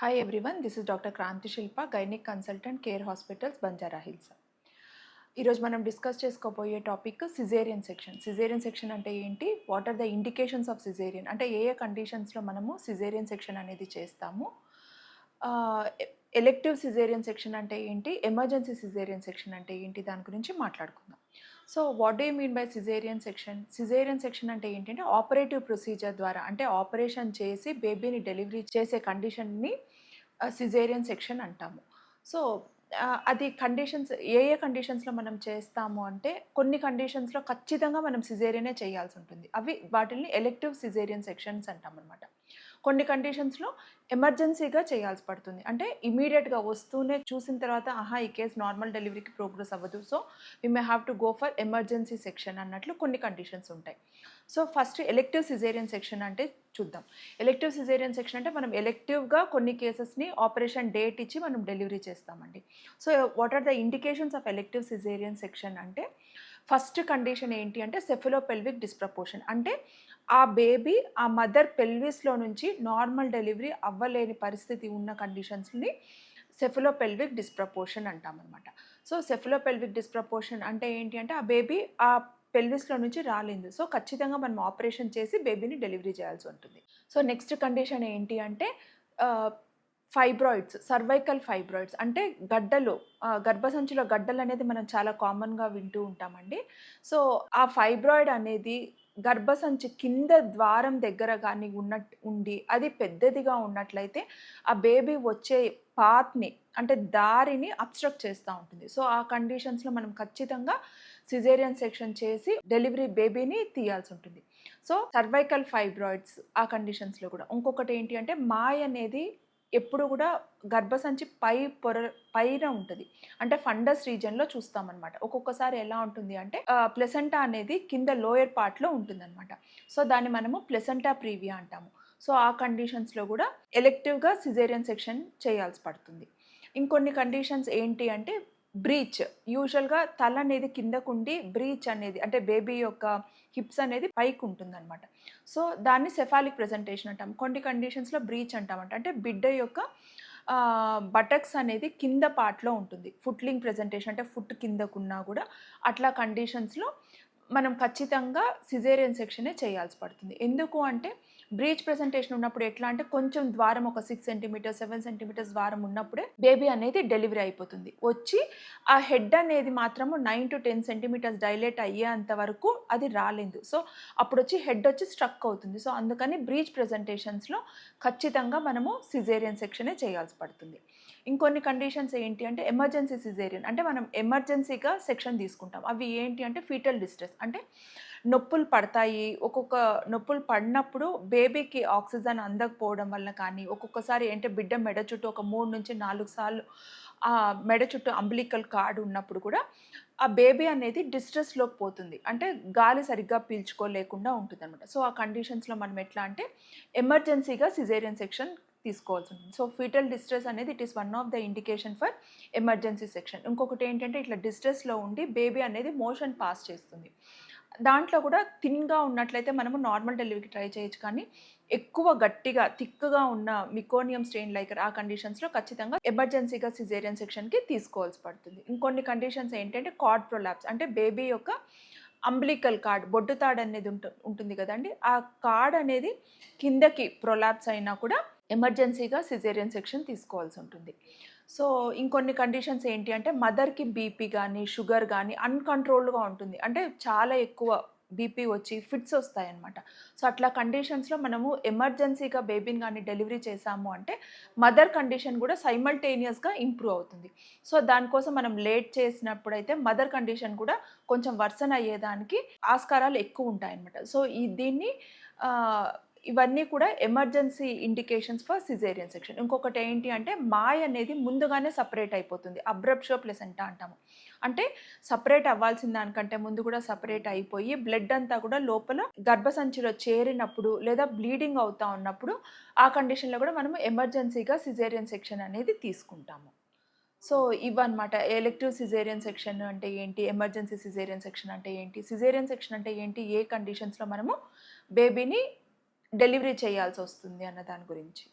Hi everyone this is doctor Kranthi Shilpa gynaec consultant Care Hospitals Banjara Hills ఈరోజు మనం discuss చేసుకోబోయే topic caesarean section caesarean section అంటే ఏంటి? What are the indications of caesarean అంటే ఏ ఏ కండిషన్స్లో మనము సిజేరియన్ సెక్షన్ అనేది చేస్తాము? ఎలెక్టివ్ సిజేరియన్ సెక్షన్ అంటే ఏంటి? ఎమర్జెన్సీ సిజేరియన్ సెక్షన్ అంటే ఏంటి? దాని గురించి మాట్లాడుకుందాం. So what do mean by caesarean section? Caesarean section అంటే ఏంటంటే ఆపరేటివ్ ప్రొసీజర్ ద్వారా అంటే ఆపరేషన్ చేసి బేబీని డెలివరీ చేసే కండిషన్ని సిజేరియన్ సెక్షన్ అంటాము. సో అది కండిషన్స్ ఏ ఏ కండిషన్స్లో మనం చేస్తాము అంటే కొన్ని కండిషన్స్లో ఖచ్చితంగా మనం సిజేరియనే చేయాల్సి ఉంటుంది. అవి వాటిని ఎలెక్టివ్ సిజేరియన్ సెక్షన్స్ అంటాం అనమాట కొన్ని కండిషన్స్లో ఎమర్జెన్సీగా చేయాల్సి పడుతుంది. అంటే ఇమీడియట్గా వస్తూనే చూసిన తర్వాత ఆహా ఈ కేసు నార్మల్ డెలివరీకి ప్రోగ్రెస్ అవ్వదు. So we may have to go for emergency section అన్నట్లు కొన్ని కండిషన్స్ ఉంటాయి. So first elective caesarean section అంటే చూద్దాం. ఎలెక్టివ్ సిజేరియన్ సెక్షన్ అంటే మనం ఎలెక్టివ్గా కొన్ని కేసెస్ని ఆపరేషన్ డేట్ ఇచ్చి మనం డెలివరీ చేస్తామండి. So what are the indications of elective caesarean section అంటే ఫస్ట్ కండిషన్ ఏంటి అంటే సెఫిలోపెల్విక్ డిస్ప్రపోర్షన్ అంటే ఆ బేబీ ఆ మదర్ పెల్విస్లో నుంచి నార్మల్ డెలివరీ అవ్వలేని పరిస్థితి ఉన్న కండిషన్స్ని సెఫిలోపెల్విక్ డిస్ప్రపోర్షన్ అంటామన్నమాట సో సెఫిలోపెల్విక్ డిస్ప్రపోర్షన్ అంటే ఏంటి అంటే ఆ బేబీ ఆ పెల్విస్లో నుంచి రాలేదు. సో ఖచ్చితంగా మనం ఆపరేషన్ చేసి బేబీని డెలివరీ చేయాల్సి ఉంటుంది. సో నెక్స్ట్ కండిషన్ ఏంటి అంటే ఫైబ్రాయిడ్స్ సర్వైకల్ ఫైబ్రాయిడ్స్ అంటే గడ్డలు గర్భసంచిలో గడ్డలు అనేది మనం చాలా కామన్గా వింటూ ఉంటామండి. సో ఆ ఫైబ్రాయిడ్ అనేది గర్భసంచి కింద ద్వారం దగ్గర కానీ ఉన్నట్టు ఉండి అది పెద్దదిగా ఉన్నట్లయితే ఆ బేబీ వచ్చే పాత్ని అంటే దారిని అబ్స్ట్రక్ట్ చేస్తూ ఉంటుంది. సో ఆ కండిషన్స్లో మనం ఖచ్చితంగా సిజేరియన్ సెక్షన్ చేసి డెలివరీ బేబీని తీయాల్సి ఉంటుంది. సో సర్వైకల్ ఫైబ్రాయిడ్స్ ఆ కండిషన్స్లో కూడా. ఇంకొకటి ఏంటి అంటే మాయ్ అనేది ఎప్పుడు కూడా గర్భసంచి పై పొర పైన ఉంటుంది. అంటే ఫండస్ రీజన్లో చూస్తామన్నమాట. ఒక్కొక్కసారి ఎలా ఉంటుంది అంటే ప్లెసెంటా అనేది కింద లోయర్ పార్ట్లో ఉంటుందన్నమాట. సో దాన్ని మనము ప్లెసెంటా ప్రీవియా అంటాము. సో ఆ కండిషన్స్లో కూడా ఎలెక్టివ్గా సిజేరియన్ సెక్షన్ చేయాల్సి పడుతుంది. ఇంకొన్ని కండిషన్స్ ఏంటి అంటే బ్రీచ్. యూజువల్గా తల అనేది కిందకుండి బ్రీచ్ అనేది అంటే బేబీ యొక్క హిప్స్ అనేది పైకి ఉంటుందన్నమాట సో దాన్ని సెఫాలిక్ ప్రజెంటేషన్ అంటాం. కొన్ని కండిషన్స్లో బ్రీచ్ అంటామంట. అంటే బిడ్డ యొక్క బటక్స్ అనేది కింద పార్ట్లో ఉంటుంది. ఫుట్లింగ్ ప్రజెంటేషన్ అంటే ఫుట్ కిందకున్నా కూడా అట్లా కండిషన్స్లో మనం ఖచ్చితంగా సిజేరియన్ సెక్షనే చేయాల్సి పడుతుంది. ఎందుకు అంటే బ్రీచ్ ప్రెజెంటేషన్ ఉన్నప్పుడు ఎట్లా అంటే కొంచెం ద్వారం ఒక సిక్స్ సెంటీమీటర్ సెవెన్ సెంటీమీటర్స్ ద్వారం ఉన్నప్పుడే బేబీ అనేది డెలివరీ అయిపోతుంది. వచ్చి ఆ హెడ్ అనేది మాత్రము nine to ten centimetres dilate అయ్యేంత వరకు అది రాలేదు. సో అప్పుడు వచ్చి హెడ్ వచ్చి స్ట్రక్ అవుతుంది. సో అందుకని బ్రీచ్ ప్రెజెంటేషన్స్లో ఖచ్చితంగా మనము సిజేరియన్ సెక్షనే చేయాల్సి పడుతుంది. ఇంకొన్ని కండిషన్స్ ఏంటి అంటే ఎమర్జెన్సీ సిజేరియన్ అంటే మనం ఎమర్జెన్సీగా సెక్షన్ తీసుకుంటాం. అవి ఏంటి అంటే ఫీటల్ డిస్ట్రెస్ అంటే నొప్పులు పడతాయి. ఒక్కొక్క నొప్పులు పడినప్పుడు బేబీకి ఆక్సిజన్ అందకపోవడం వల్ల కానీ ఒక్కొక్కసారి ఏంటంటే బిడ్డ మెడ చుట్టూ ఒక మూడు నుంచి నాలుగు సార్లు ఆ మెడ చుట్టూ అంబలికల్ కార్డు ఉన్నప్పుడు కూడా ఆ బేబీ అనేది డిస్ట్రెస్లోకి పోతుంది. అంటే గాలి సరిగ్గా పీల్చుకోలేకుండా ఉంటుంది అనమాట సో ఆ కండిషన్స్లో మనం ఎట్లా అంటే ఎమర్జెన్సీగా సిజేరియన్ సెక్షన్ తీసుకోవాల్సి ఉంటుంది. సో ఫీటల్ డిస్ట్రెస్ అనేది it is one of the indication for emergency section. ఇంకొకటి ఏంటంటే ఇట్లా డిస్ట్రెస్లో ఉండి బేబీ అనేది మోషన్ పాస్ చేస్తుంది. దాంట్లో కూడా థిన్గా ఉన్నట్లయితే మనము నార్మల్ డెలివరీకి ట్రై చేయొచ్చు. కానీ ఎక్కువ గట్టిగా థిక్గా ఉన్న మికోనియం స్ట్రెయిన్ లైక్ ఆ కండిషన్స్లో ఖచ్చితంగా ఎమర్జెన్సీగా సిజేరియన్ సెక్షన్కి తీసుకోవాల్సి పడుతుంది. ఇంకొన్ని కండిషన్స్ ఏంటంటే కార్డ్ ప్రొలాప్స్. అంటే బేబీ యొక్క అంబ్లికల్ కార్డ్ బొడ్డు తాడు అనేది ఉంటుంది కదండి. ఆ కార్డ్ అనేది కిందకి ప్రొలాప్స్ అయినా కూడా ఎమర్జెన్సీగా సిజేరియన్ సెక్షన్ తీసుకోవాల్సి ఉంటుంది. సో ఇంకొన్ని కండిషన్స్ ఏంటి అంటే మదర్కి బీపీ కానీ షుగర్ కానీ అన్కంట్రోల్డ్గా ఉంటుంది. అంటే చాలా ఎక్కువ బీపీ వచ్చి ఫిట్స్ వస్తాయన్నమాట. సో అట్లా కండిషన్స్లో మనము ఎమర్జెన్సీగా బేబీని కానీ డెలివరీ చేసాము అంటే మదర్ కండిషన్ కూడా సైమల్టేనియస్గా ఇంప్రూవ్ అవుతుంది. సో దానికోసం మనం లేట్ చేసినప్పుడు అయితే మదర్ కండిషన్ కూడా కొంచెం వర్సన్ అయ్యేదానికి ఆస్కారాలు ఎక్కువ ఉంటాయన్నమాట. సో ఈ దీన్ని ఇవన్నీ కూడా emergency indications for caesarean section. ఇంకొకటి ఏంటి అంటే మాయ అనేది ముందుగానే సపరేట్ అయిపోతుంది. అబ్రప్షో ప్లెసెంటా అంటాము. అంటే సపరేట్ అవ్వాల్సిన దానికంటే ముందు కూడా సపరేట్ అయిపోయి బ్లడ్ అంతా కూడా లోపల గర్భసంచిలో చేరినప్పుడు లేదా బ్లీడింగ్ అవుతా ఉన్నప్పుడు ఆ కండిషన్లో కూడా మనము ఎమర్జెన్సీగా సిజేరియన్ సెక్షన్ అనేది తీసుకుంటాము. సో ఇవన్నమాట. ఎలెక్టివ్ సిజేరియన్ సెక్షన్ అంటే ఏంటి? ఎమర్జెన్సీ సిజేరియన్ సెక్షన్ అంటే ఏంటి? సిజేరియన్ సెక్షన్ అంటే ఏంటి? ఏ కండిషన్స్లో మనము బేబీని డెలివరీ చేయాల్సి వస్తుంది అన్న దాని గురించి.